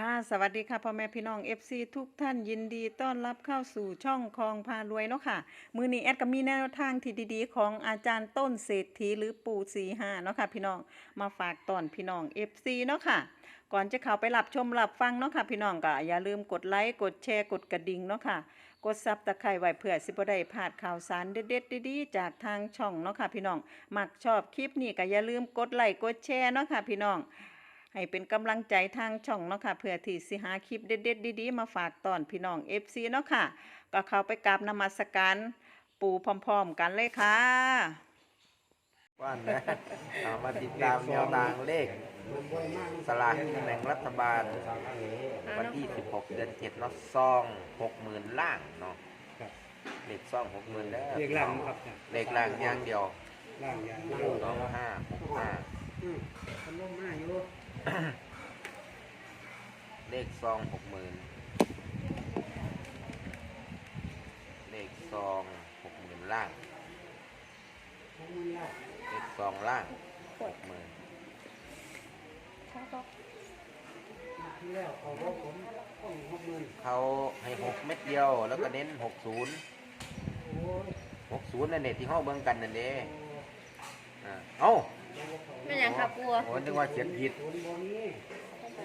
ค่ะสวัสดีค่ะพ่อแม่พี่น้อง FC ทุกท่านยินดีต้อนรับเข้าสู่ช่องคลองพารวยเนาะค่ะ มือนี้แอดก็มีแนวทางที่ดีๆ ของอาจารย์ต้นเศรษฐีหรือปู่สีหาเนาะค่ะพี่น้องมาฝากตอนพี่น้อง FC เนาะค่ะ ก่อนจะเข้าไปรับชมรับฟังเนาะค่ะพี่น้องก็อย่าลืมกดไลค์กดแชร์กดกระดิ่งเนาะค่ะ กดซับตะไคร้ไว้เพื่อสิบได้พลาดข่าวสารเด็ดๆดีๆจากทางช่องเนาะค่ะพี่น้องมักชอบคลิปนี้ก็อย่าลืมกดไลค์กดแชร์เนาะค่ะพี่น้อง ให้เป็นกำลังใจทางช่องเนาะค่ะเพื่อที่สิหาคลิปเด็ดๆดีๆมาฝากตอนพี่น้อง FC เนาะค่ะ ก็เข้าไปกราบนมัสการปู่พร้อมๆกันเลยค่ะ ว่านะเอามาติดตามแนวทางเลข สลากกินแบ่งรัฐบาล วันที่ 16 เดือน7เนาะซอง 60,000ล่างเนาะครับเลขซอง 60,000แล้วเรียกล่างครับเนี่ยเลขล่างอย่างเดียวล่างอย่างสองห้าหกห้าอืมมันลงมาอยู่ เลขซอง60,000เลขซอง60,000ล่างของมันล่าง เลขซองล่าง60,000ที่แล้วเขาบอกผมต้องหกหมื่นเขาให้6เม็ดเดียว แล้วก็เน้น60โอ้ย60นั่นเน็ที่ห้องเบิ่งกันนั่นเด้อ่าเอ้า ไม่ยังครับปัวโอ้นึกว่าเขียนผิดศูนย์บนนี้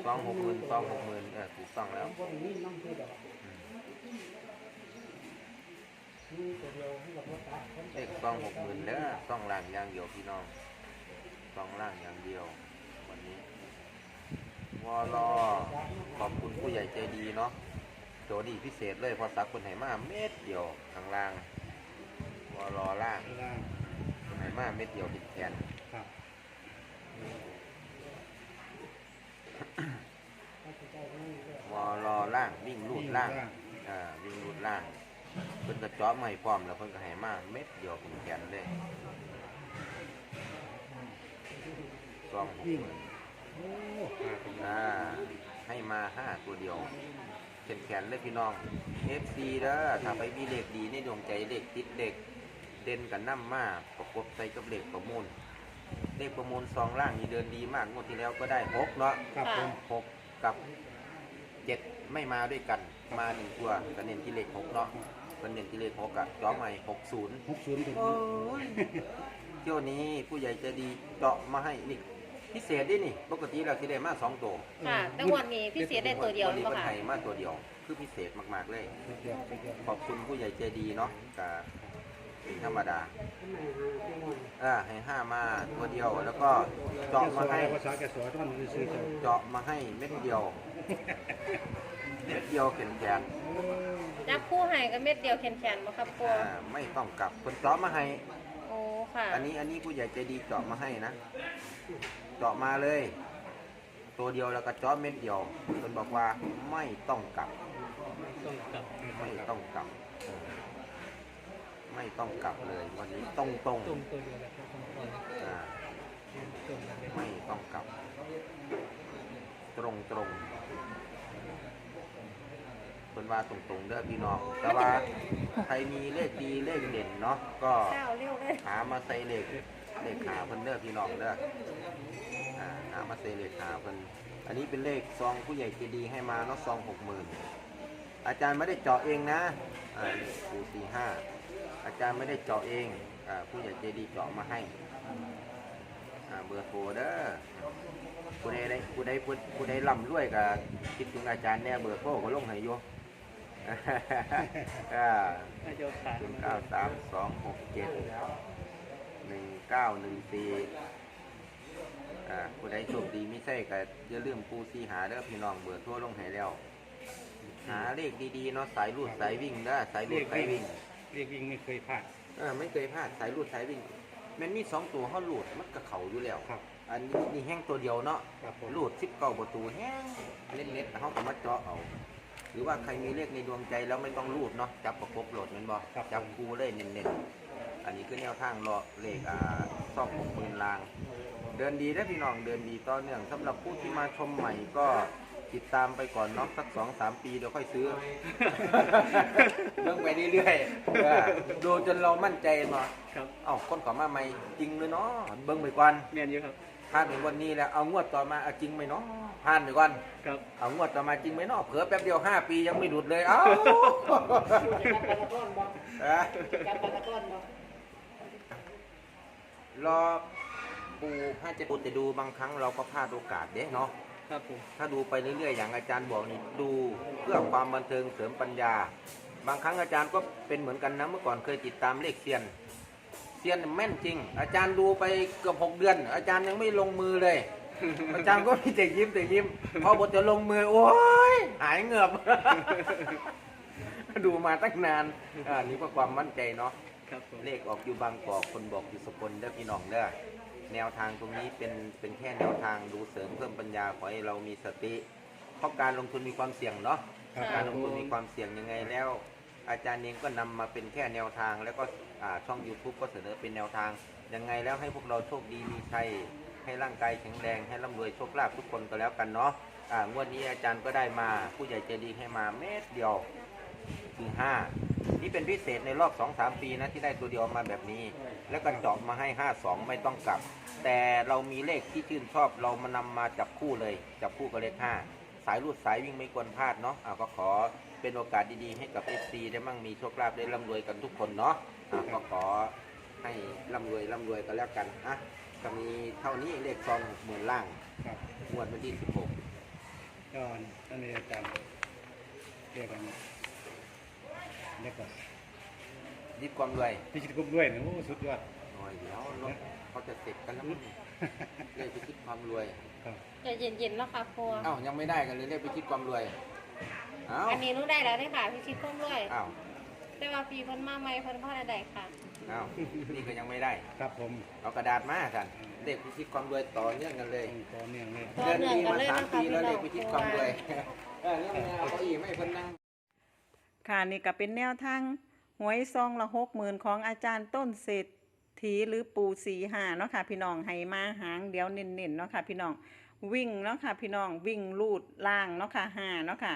ซองหกหมื่นซองหกหมื่นเออถูกต้องแล้วบนนี้น้องคือดอกนี่ตัวเดียวให้กับพ่อตาคนเลขซองหกหมื่นเด้อซองล่างอย่างเดียวพี่น้องซองล่างอย่างเดียว วันนี้วอลอขอบคุณผู้ใหญ่ใจดีเนาะโจดีพิเศษเลยเพอสักคนไหมาเม็ดเดียวข้างล่างวอลอล่างล่างคนไหมาเม็ดเดียวติดแขนครับ วอลอล่าง วิ่งลูดล่าง อ่า วิ่งลูดล่าง เพิ่นก็เจาะไม่พร้อมแล้วเพิ่นก็ให้มาเม็ดเดียวติดแขนเลยซองหกหมื่นโอ้หาเป็นอ่า ให้มาห้าตัวเดียวแขนแขนๆเลยพี่น้อง FC เด้อถ้าไปมีเลขดีในดวงใจเลขติดเลขเด่นกับน้ำมาประกบใส่กับเลขประมูล เลขประมูลซองล่างนี่เดินดีมากงวดที่แล้วก็ได้หกเนาะครับผมหกกับเจ็ดไม่มาด้วยกันมาหนึ่งตัวก็เน้นที่เลขหกเนาะมันเน้นที่เลขหกอะจ้อใหม่หกศูนย์หกศูนย์ตัวโอ้ยเที่ยวนี้ผู้ใหญ่ใจะดีเจาะมาให้นี่พิเศษดินี่ ปกติเราที่ได้มาสองตัวค่ะแต่งวันนี้พี่เสียได้ตัวเดียววันหรือนี้เปเป็นล่าไทค่ะยมาตัวเดียว คือพิเศษมากๆเลย เดียวเดียว ขอบคุณผู้ใหญ่ใจดีเนาะกับเป็น ธรรมดาทำไมหาเป็นวันเออให้ห้ามาตัวเดียว แล้วก็เจาะมาให้ภาษาแกสอนท่านซื้อเจ้าเจาะมาให้เม็ดเดียว เม็ดเดียวแข็งแข็งจับคู่ให้ก็เม็ดเดียวแขนๆมาครับปัวอ่าไม่ต้องกลับคนเจาะมาให้ โอ้ค่ะอันนี้อันนี้ผู้ใหญ่ใจดีเจาะมาให้นะเจาะมาเลย ตัวเดียวแล้วก็เจาะเม็ดเดียวคนบอกว่าไม่ต้องกลับ ต้องกลับไม่ต้องกลับเออ ไม่ต้องกลับเลย วันนี้ตรงตรงตรงตัวเดียวแล้วก็ตรงตรงๆอ่าตรงเลยไม่ต้องกลับ ตรงตรงเป็นว่าตรงตรงๆเด้อพี่น้องแต่ว่าใครมีเลขดีเลขเด่นเนาะก็ข้าวเร็วเลยหามาใส่เลขเลขขาเพิ่นเด้อพี่น้องเด้ออ่าหามาใส่เลขขาเพิ่นอันนี้เป็นเลขซองผู้ใหญ่ใจดีให้มาเนาะซองหกหมื่นอาจารย์ไม่ได้เจาะเองนะอ่าปูสี่ห้า อาจารย์ไม่ได้เจาะเองอผู้ใหญ่ใจดีเจาะมาให้เบอร์โทรเด้อผู้ใดได้ผู้ใดผู้ผู้ใดร่ำรวยก็คิดถึงอาจารย์แน่เบอร์โทรก็ลงให้อยู่อ่าน่าจะขาดศูนย์เก้าสามสองหกเจ็ดหนึ่งเก้าหนึ่งสี่อ่าผู้ใดโชคดีไม่ใช่ก็อย่าลืมปูซีหาเด้อพี่น้องเบอร์โทั่วลงให้แล้ว หาเลขดีๆเนาะสายรูดสายวิ่งเด้อสายรูดสายวิ่ง เรียกวิ่งไม่เคยพลาด เออไม่เคยพลาดสายรูดสายวิ่งมันมีสองตัวเขารูดมันก็เขาอยู่แล้วครับ อันนี้นี่แห้งตัวเดียวเนาะครับผมรูดสิบเก้าประตูแห้งเล็กๆเขาก็มาเจาะเอา หรือว่าใครมีเลขในดวงใจแล้วไม่ต้องรูดเนาะจับประกบโหลดแมันบ่จับคูเลยเน้นๆอันนี้คือแนวทางรอเลขอ่าซ่องหกหมื่นลาง เดินดีได้อพี่น้องเดินดีต่อเนื่องสำหรับผู้ที่มาชมใหม่ก็ ติดตามไปก่อนเนาะสักสองสามปีเดี๋ยวค่อยซื้อ เบิ่งไปเรื่อยๆเออดูจนเรามั่นใจมาครับเอ้าคนเขอมาใหม่จริงเลยเนาะเบิ่งไปก่อนเมียนอยู่ครับเพลาดในวันนี้แล้วเอางวดต่อมาเอาจริงไหมเนาะพลาดไปก่อน ครับ เอางวดต่อมาจริงไหมเนาะเผลอแป๊บเดียวห้าปียังไม่หลุดเลย เอ้าจับปลาตะก้อนบ่เอ้ยจับปลาตะก้อนบ่รอปูให้จะปูแต่ดูบางครั้งเราก็พลาดโอกาสเด้เนาะ ครับผมถ้าดูไปเรื่อยๆ อย่างอาจารย์บอกนี่ดูเพื่อความบันเทิงเสริมปัญญา บางครั้งอาจารย์ก็เป็นเหมือนกันนะเมื่อก่อนเคยติดตามเลขเซียนเซียนแม่นจริง อาจารย์ดูไปเกือบหกเดือน อาจารย์ยังไม่ลงมือเลย อาจารย์ก็มีแต่ยิ้มแต่ยิ้ม พอบทจะลงมือโอ้ยหายเหงือบ ดูมาตั้งนานอ่านี่ก็ความมั่นใจเนาะครับผมเลขออกอยู่บางกอกคนบอกอยู่สกลเด้อพี่น้องเด้อ แนวทางตรงนี้เป็นเป็นแค่แนวทางดูเสริมเพิ่มปัญญาขอให้เรามีสติเพราะการลงทุนมีความเสี่ยงเนาะครับ การลงทุนมีความเสี่ยงยังไงแล้ว อาจารย์เองก็นำมาเป็นแค่แนวทาง แล้วก็อ่าช่อง YouTube ก็เสนอเป็นแนวทางยังไงแล้วให้พวกเราโชคดีมีชัยให้ร่างกายแข็งแรงให้ร่ำรวยโชคลาภทุกคนก็แล้วกันเนาะอ่างวดนี้อาจารย์ก็ได้มาผู้ใหญ่ใจดีให้มาเม็ดเดียวคือห้า นี่เป็นพิเศษในรอบ2อสปีนะที่ได้ตัวเดียวมาแบบนี้ แล้วก็เจาะมาให้ 52 ไม่ต้องกลับ แต่เรามีเลขที่ชื่นชอบเรามานำมาจับคู่เลย จับคู่กับเลข 5 สายรูดสายวิ่งไม่ควรพลาดเนาะอ่าก็ขอเป็นโอกาสดีๆ ให้กับ FC ได้มั่งมีโชคลาภได้ร่ำรวยกันทุกคนเนาะอ่าก็ขอให้ร่ำรวยร่ำรวยกันแล้วกันอะก็มีเท่านี้เลขซองหมื่นล่างครับงวดวันที่ 16 ก็นั่นเองอาจารย์เรียกกัน เรียกก่อนยิบความรวยพิชิตกุ๊บด้วยนะโอ้สุดยอด หน่อยเดี๋ยวรถเขาจะเสร็จกันแล้วมั้งเลขไปคิดความรวยครับ ใจเย็นๆเนาะค่ะปูอ้าวยังไม่ได้กันเลยเลขไปคิดความรวยอ้าวอันนี้หนู้ได้แล้วได้อค่ะพี่ชิดพุ่มด้วย อ้าวแต่ว่าปีเพิ่นมาใหม่เพิ่นพ่อได้ค่ะ อ้าวนี่ก็ยังไม่ได้ ครับผมเอากระดาษมาสันเลขพิชิตความรวยต่อเนื่องกันเลยต้องต่อเนื่องเลย ต่อเดือนเนื่องนี้กันมาเลยสามนะคะปีแล้วพี่น้องเลขพิชิตความรวยเออเนี่ยเอาเก้าอี้ไม่ให้เพิ่นนั่ง ค่ะนี่ก็เป็นแนวทางหวยซองละหกหมื่นของอาจารย์ต้นเศรษฐีหรือปูสีหาเนาะค่ะพี่น้องให้มาหางเดียวเน้นๆเนาะค่ะพี่น้องวิ่งเนาะค่ะพี่น้องวิ่งลูดล่างเนาะค่ะหาเนาะค่ะ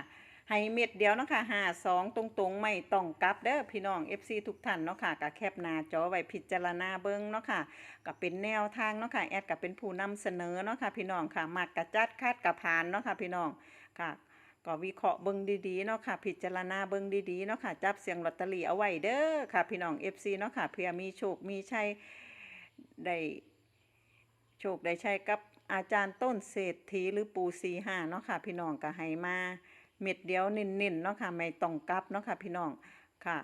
ให้เม็ดเดียวเนาะค่ะหาสองตรงๆ ไม่ต้องกลับเด้อพี่น้อง FC ทุกท่านเนาะค่ะก็แคปหน้าจอไว้พิจารณาเบิ่งเนาะค่ะก็เป็นแนวทางเนาะค่ะแอดก็เป็นผู้นำเสนอเนาะค่ะพี่น้องค่ะมักกระจัดคาดกระพานเนาะค่ะพี่น้องค่ะ ก็วิเคราะห์เบิ่งดีๆเนาะค่ะ พิจารณาเบิ่งดีๆเนาะค่ะ จับเสียงลอตเตอรี่เอาไว้เด้อค่ะ พี่น้อง FC เนาะค่ะ เพื่อมีโชค มีชัยได้โชคได้ชัยกับอาจารย์ต้นเศรษฐีหรือปู่สีห้าเนาะค่ะ พี่น้องก็ให้มาเม็ดเดียวเน้นๆเนาะค่ะ ไม่ต้องกลับเนาะค่ะ พี่น้องค่ะ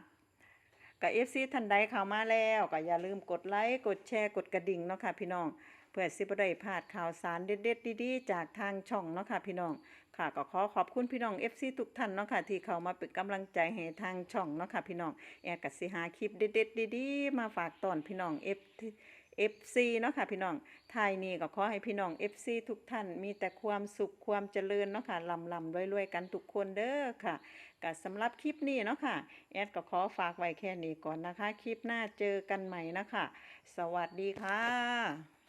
กับ FC ท่านใดเข้ามาแล้วก็อย่าลืมกดไลค์ กดแชร์ กดกระดิ่งเนาะค่ะ พี่น้อง เพื่อสิบได้พลาดข่าวสารเด็ดๆดีๆ จากทางช่องเนาะค่ะพี่น้องค่ะก็ขอขอบคุณพี่น้อง FC ทุกท่านเนาะค่ะที่เข้ามาเป็นกำลังใจให้ทางช่องเนาะค่ะพี่น้องแอร์กัสิหาคลิปเด็ดๆดีๆมาฝากตอนพี่น้อง F FC เนาะค่ะพี่น้องทายนี้ก็ขอให้พี่น้อง FC ทุกท่านมีแต่ความสุขความเจริญเนาะค่ะลำลำรวยๆกันทุกคนเด้อค่ะก็สำหรับคลิปนี้เนาะค่ะแอดก็ขอฝากไว้แค่นี้ก่อนนะคะ คลิปหน้าเจอกันใหม่นะคะ สวัสดีค่ะ